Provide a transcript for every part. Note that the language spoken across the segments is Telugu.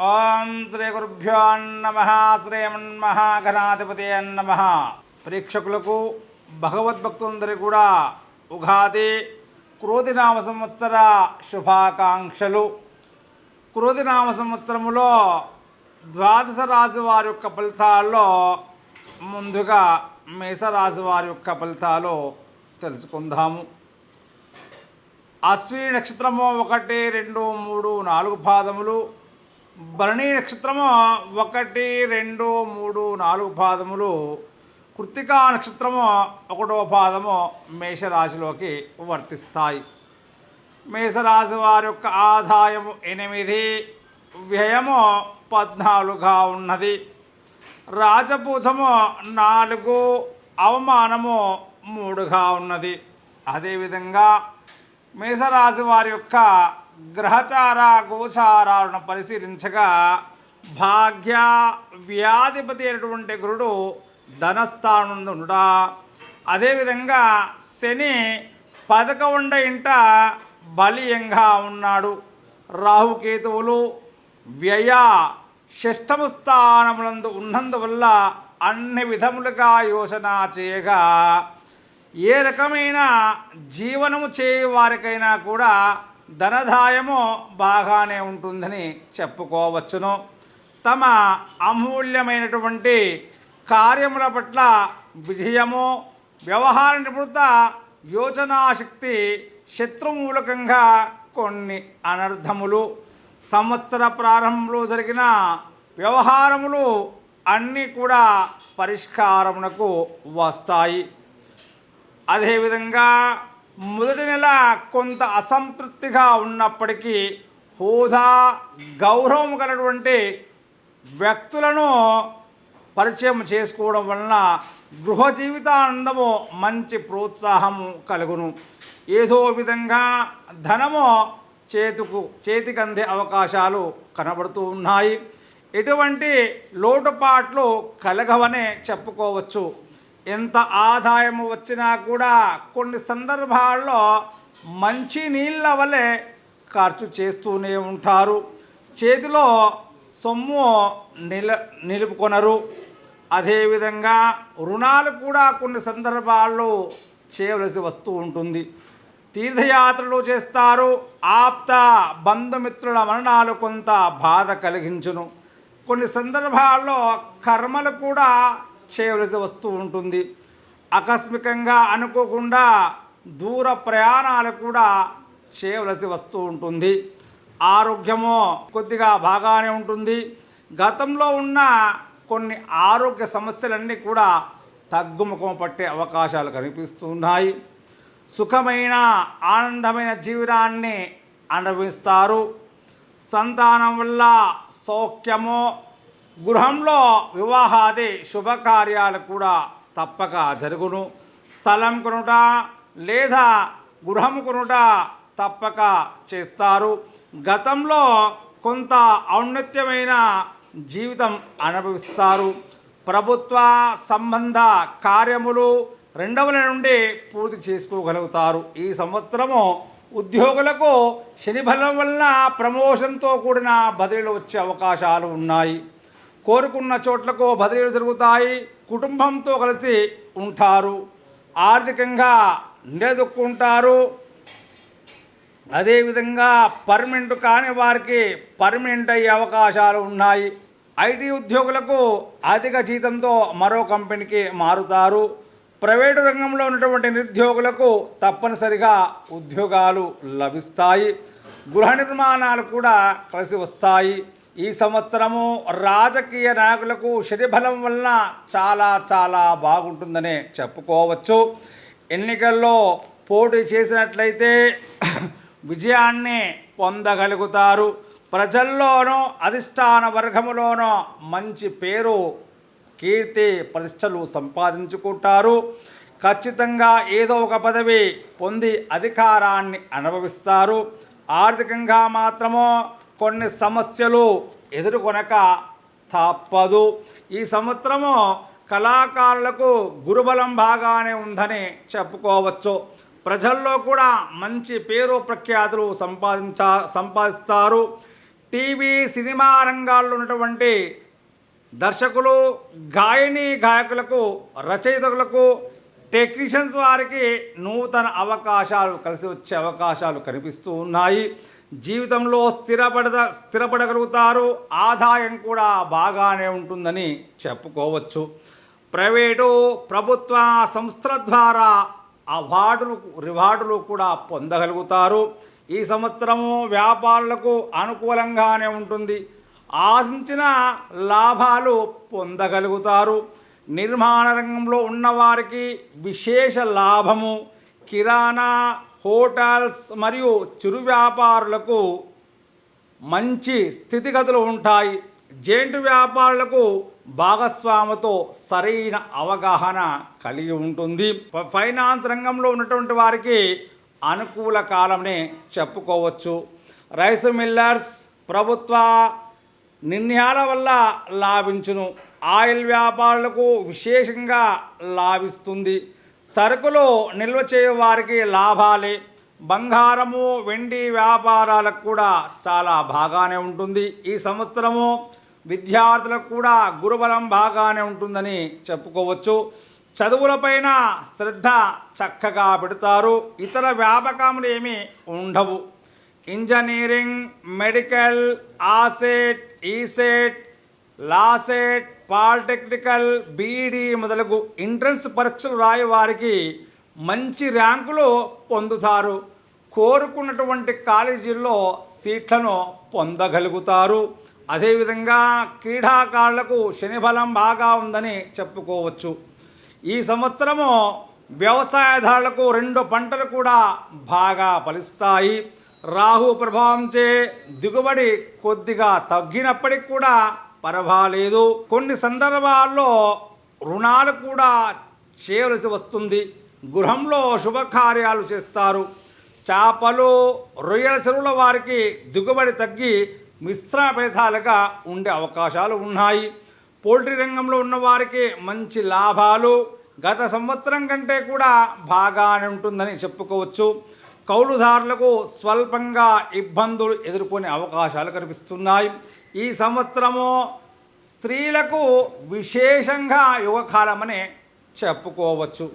ఓం శ్రీ గురుభ్యో నమ శ్రీమన్మహాగణాధిపతి నమ. ప్రేక్షకులకు భగవద్భక్తులందరికీ కూడా ఉగాది క్రోధినామ సంవత్సర శుభాకాంక్షలు. క్రోధినామ సంవత్సరములో ద్వాదశ రాశి వారి యొక్క ఫలితాల్లో ముందుగా మేషరాశి వారి యొక్క ఫలితాలు తెలుసుకుందాము. అశ్వి నక్షత్రము ఒకటి రెండు మూడు నాలుగు పాదములు. భరణి నక్షత్రము ఒకటి రెండు మూడు నాలుగు పాదములు. కృత్తికా నక్షత్రము ఒకటో పాదము మేషరాశిలోకి వర్తిస్తాయి. మేషరాశి వారి యొక్క ఆదాయము ఎనిమిది వ్యయము పద్నాలుగుగా ఉన్నది. రాజపూజము నాలుగు అవమానము మూడుగా ఉన్నది. అదేవిధంగా మేషరాశి వారి యొక్క గ్రహచార గోచారాలను పరిశీలించగా భాగ్య వ్యాధిపతి అయినటువంటి గురుడు ధనస్థానుడా అదేవిధంగా శని పదకొండ ఇంట బలీయంగా ఉన్నాడు. రాహుకేతువులు వ్యయ షష్టమ స్థానములందు ఉన్నందువల్ల అన్ని విధములుగా యోచన చేయగా ఏ రకమైన జీవనము చేయవారికైనా కూడా ధనదాయము బాగానే ఉంటుందని చెప్పుకోవచ్చును. తమ అమూల్యమైనటువంటి కార్యముల పట్ల విజయము వ్యవహార నిపుణత యోచనాశక్తి శత్రుమూలకంగా కొన్ని అనర్థములు. సంవత్సర ప్రారంభంలో జరిగిన వ్యవహారములు అన్నీ కూడా పరిష్కారమునకు వస్తాయి. అదేవిధంగా మొదటి నెల కొంత అసంతృప్తిగా ఉన్నప్పటికీ హోదా గౌరవం కలటువంటి వ్యక్తులను పరిచయం చేసుకోవడం వలన గృహ జీవితానందము మంచి ప్రోత్సాహము కలుగును. ఏదో విధంగా ధనము చేతుకు చేతికి అందే అవకాశాలు కనబడుతూ ఉన్నాయి. ఎటువంటి లోటుపాట్లు కలగవనే చెప్పుకోవచ్చు. ఎంత ఆదాయము వచ్చినా కూడా కొన్ని సందర్భాల్లో మంచి నీళ్ళ వలె ఖర్చు చేస్తూనే ఉంటారు. చేతిలో సొమ్ము నిల నిలుపుకొనరు. అదేవిధంగా రుణాలు కూడా కొన్ని సందర్భాల్లో చేయవలసి వస్తూ ఉంటుంది. తీర్థయాత్రలు చేస్తారు. ఆప్త బంధుమిత్రుల మరణాలు కొంత బాధ కలిగించును. కొన్ని సందర్భాల్లో కర్మలు కూడా చేయవలసి వస్తూ ఉంటుంది. ఆకస్మికంగా అనుకోకుండా దూర ప్రయాణాలు కూడా చేయవలసి వస్తూ ఉంటుంది. ఆరోగ్యము కొద్దిగా బాగానే ఉంటుంది. గతంలో ఉన్న కొన్ని ఆరోగ్య సమస్యలన్నీ కూడా తగ్గుముఖం పట్టే అవకాశాలు కనిపిస్తున్నాయి. సుఖమైన ఆనందమైన జీవనాన్ని అనుభవిస్తారు. సంతానం వల్ల సౌఖ్యము గృహంలో వివాహాది శుభకార్యాలు కూడా తప్పక జరుగును. స్థలం కొనుట లేదా గృహం కొనుట తప్పక చేస్తారు. గతంలో కొంత ఔన్నత్యమైన జీవితం అనుభవిస్తారు. ప్రభుత్వ సంబంధ కార్యములు రెండవ నెల నుండి పూర్తి చేసుకోగలుగుతారు. ఈ సంవత్సరము ఉద్యోగులకు శని బలం వలన ప్రమోషన్తో కూడిన బదిలీలు వచ్చే అవకాశాలు ఉన్నాయి. కోరుకున్న చోట్లకు బదిలీలు జరుగుతాయి కుటుంబంతో కలిసి ఉంటారు ఆర్థికంగా నిలదొక్కుంటారు. అదేవిధంగా పర్మనెంట్ కాని వారికి పర్మనెంట్ అయ్యే అవకాశాలు ఉన్నాయి. ఐటీ ఉద్యోగులకు అధిక జీతంతో మరో కంపెనీకి మారుతారు. ప్రైవేటు రంగంలో ఉన్నటువంటి నిరుద్యోగులకు తప్పనిసరిగా ఉద్యోగాలు లభిస్తాయి. గృహ నిర్మాణాలు కూడా కలిసి వస్తాయి. ఈ సంవత్సరము రాజకీయ నాయకులకు శనిబలం వలన చాలా చాలా బాగుంటుందనే చెప్పుకోవచ్చు. ఎన్నికల్లో పోటీ చేసినట్లయితే విజయాన్ని పొందగలుగుతారు. ప్రజల్లోనూ అధిష్టాన వర్గములోనూ మంచి పేరు కీర్తి ప్రతిష్టలు సంపాదించుకుంటారు. ఖచ్చితంగా ఏదో ఒక పదవి పొంది అధికారాన్ని అనుభవిస్తారు. ఆర్థికంగా మాత్రము కొన్ని సమస్యలు ఎదుర్కొనక తప్పదు. ఈ సంవత్సరము కళాకారులకు గురుబలం బాగానే ఉందని చెప్పుకోవచ్చు. ప్రజల్లో కూడా మంచి పేరు ప్రఖ్యాతులు సంపాదించ సంపాదిస్తారు. టీవీ సినిమా రంగాల్లో ఉన్నటువంటి దర్శకులు గాయని గాయకులకు రచయితలకు టెక్నీషియన్స్ వారికి నూతన అవకాశాలు కలిసి వచ్చే అవకాశాలు కనిపిస్తూ ఉన్నాయి. జీవితంలో స్థిరపడ స్థిరపడగలుగుతారు. ఆదాయం కూడా బాగానే ఉంటుందని చెప్పుకోవచ్చు. ప్రైవేటు ప్రభుత్వ సంస్థల ద్వారా అవార్డులు రివార్డులు కూడా పొందగలుగుతారు. ఈ సంవత్సరము వ్యాపారులకు అనుకూలంగానే ఉంటుంది. ఆశించిన లాభాలు పొందగలుగుతారు. నిర్మాణ రంగంలో ఉన్నవారికి విశేష లాభము. కిరాణా హోటల్స్ మరియు చిరు వ్యాపారులకు మంచి స్థితిగతులు ఉంటాయి. జైంట్ వ్యాపారులకు భాగస్వామితో సరైన అవగాహన కలిగి ఉంటుంది. ఫైనాన్స్ రంగంలో ఉన్నటువంటి వారికి అనుకూల కాలమనే చెప్పుకోవచ్చు. రైస్ మిల్లర్స్ ప్రభుత్వ నిర్ణయాల వల్ల లాభించును. ఆయిల్ వ్యాపారులకు విశేషంగా లాభిస్తుంది. సరుకులు నిల్వ చేయు వారికి లాభాలే. బంగారము వెండి వ్యాపారాలకు కూడా చాలా బాగానే ఉంటుంది. ఈ సంవత్సరము విద్యార్థులకు కూడా గురుబలం బాగానే ఉంటుందని చెప్పుకోవచ్చు. చదువులపైన శ్రద్ధ చక్కగా పెడతారు. ఇతర వ్యాపకములు ఏమీ ఉండవు. ఇంజనీరింగ్ మెడికల్ ఆసెట్ ఈసెట్ లాసెట్ పాలిటెక్నికల్ బీఈడి మొదలగు ఎంట్రన్స్ పరీక్షలు రాయే వారికి మంచి ర్యాంకులు పొందుతారు. కోరుకున్నటువంటి కాలేజీల్లో సీట్లను పొందగలుగుతారు. అదేవిధంగా క్రీడాకారులకు శనిబలం బాగా ఉందని చెప్పుకోవచ్చు. ఈ సంవత్సరము వ్యవసాయదారులకు రెండు పంటలు కూడా బాగా ఫలిస్తాయి. రాహు ప్రభావంచే దిగుబడి కొద్దిగా తగ్గినప్పటికి కూడా పర్వాలేదు. కొన్ని సందర్భాల్లో రుణాలు కూడా చేయవలసి వస్తుంది. గృహంలో శుభకార్యాలు చేస్తారు. చేపలు రొయ్యల చెరువుల వారికి దిగుబడి తగ్గి మిశ్రమ భేదాలుగా ఉండే అవకాశాలు ఉన్నాయి. పోల్ట్రీ రంగంలో ఉన్నవారికి మంచి లాభాలు. గత సంవత్సరం కంటే కూడా బాగానే ఉంటుందని చెప్పుకోవచ్చు. కౌలుదారులకు స్వల్పంగా ఇబ్బందులు ఎదుర్కొనే అవకాశాలు కనిపిస్తున్నాయి. ఈ సంవత్సరము స్త్రీలకు విశేషంగా యుగకాలమని చెప్పుకోవచ్చు.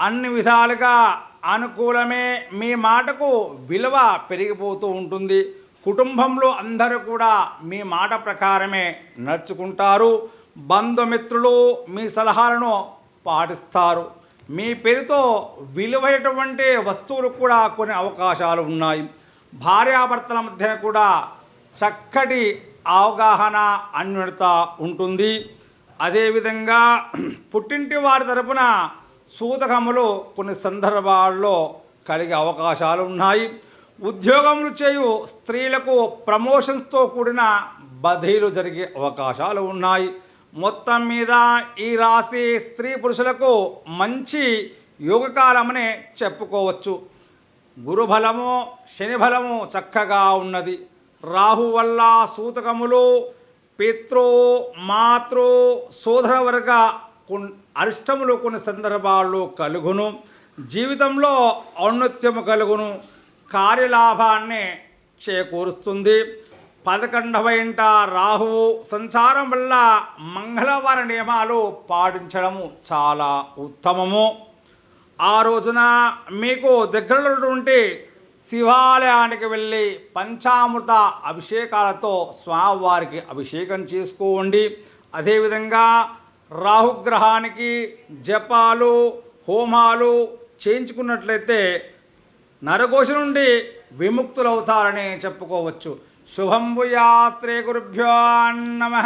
అన్ని విధాలుగా అనుకూలమే మీ మాటకు విలువ పెరిగిపోతూ ఉంటుంది. కుటుంబంలో అందరూ కూడా మీ మాట ప్రకారమే నడుచుకుంటారు. బంధుమిత్రులు మీ సలహాలను పాటిస్తారు. మీ పేరుతో విలువైనటువంటి వస్తువులు కూడా కొన్ని అవకాశాలు ఉన్నాయి. భార్యాభర్తల మధ్య కూడా చక్కటి అవగాహన అన్యోన్యత ఉంటుంది. అదేవిధంగా పుట్టింటి వారి తరపున సూతకములు కొన్ని సందర్భాల్లో కలిగే అవకాశాలు ఉన్నాయి. ఉద్యోగములు చేయు స్త్రీలకు ప్రమోషన్స్తో కూడిన బదిలీలు జరిగే అవకాశాలు ఉన్నాయి. మొత్తం మీద ఈ రాశి స్త్రీ పురుషులకు మంచి యోగకాలమనే చెప్పుకోవచ్చు. గురుబలము శనిబలము చక్కగా ఉన్నది. రాహు వల్ల సూతకములు పితృ మాతృ సోదరవర్గ కొన్- అరిష్టములు కొన్ని సందర్భాల్లో కలుగును. జీవితంలో ఔన్నత్యము కలుగును. కార్యలాభాన్ని చేకూరుస్తుంది. పదకొండవ ఇంట రాహువు సంచారం వల్ల మంగళవార నియమాలు పాటించడము చాలా ఉత్తమము. ఆ రోజున మీకు దగ్గరలో ఉన్నటువంటి శివాలయానికి వెళ్ళి పంచామృత అభిషేకాలతో స్వామివారికి అభిషేకం చేసుకోండి అదేవిధంగా రాహుగ్రహానికి జపాలు హోమాలు చేయించుకున్నట్లయితే నరఘోష నుండి విముక్తులవుతారని చెప్పుకోవచ్చు. శుభం భూయాస్త్రే గురుభ్యో నమ.